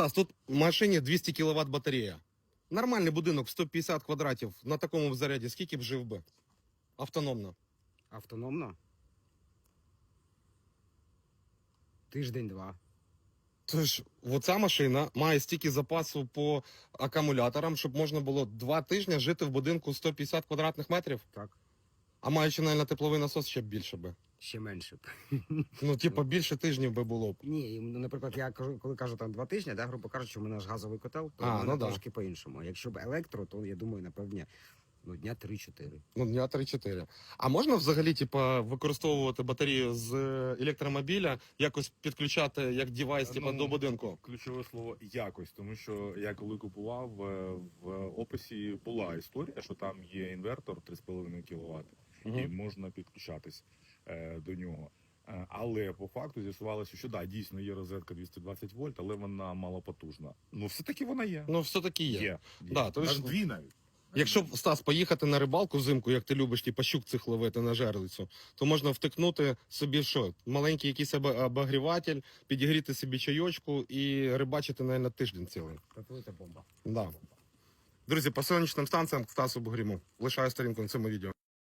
Стас, тут в машині 200 кВт батарея. Нормальний будинок в 150 квадратів на такому заряді скільки б жив би? Автономно. Автономно? Тиждень-два. Тож, оця машина має стільки запасу по акумуляторам, щоб можна було два тижні жити в будинку 150 квадратних метрів, Так. а маючи навіть тепловий насос ще б більше би. Ще менше. б. Ну, типу, більше тижнів би було б. Ні, і, ну, наприклад, я кажу, коли кажу там два тижні, да, грубо кажучи, у мене ж газовий котел, то А, в мене ну да. трошки по-іншому. Якщо б електро, то я думаю, напевне, ну, дня 3-4. Ну, дня 3-4. А можна взагалі, типа, використовувати батарею з е, електромобіля, якось підключати як девайс, типа, Ну, до будинку? Ключове слово якось, тому що я коли купував е, в описі була історія, що там є інвертор 3,5 кВт, і можна підключатись е, до нього. Е, Але по факту з'ясувалося, що да, дійсно є розетка 220 вольт, але вона малопотужна. Ну, все-таки вона є. Ну, все-таки є. Є. є. Да, то Аж ж- дві навіть. Якщо Стас поїхати на рибалку взимку, як ти любиш, типа щук цих ловити на жерлицю, то можна втикнути собі що, маленький якийсь обогріватель, підігріти собі чайочку і рибачити навіть на тиждень цілий. Це бомба. Да. Друзі, по сонячним станціям Стасу Бугріму. Лишаю сторінку на цьому відео.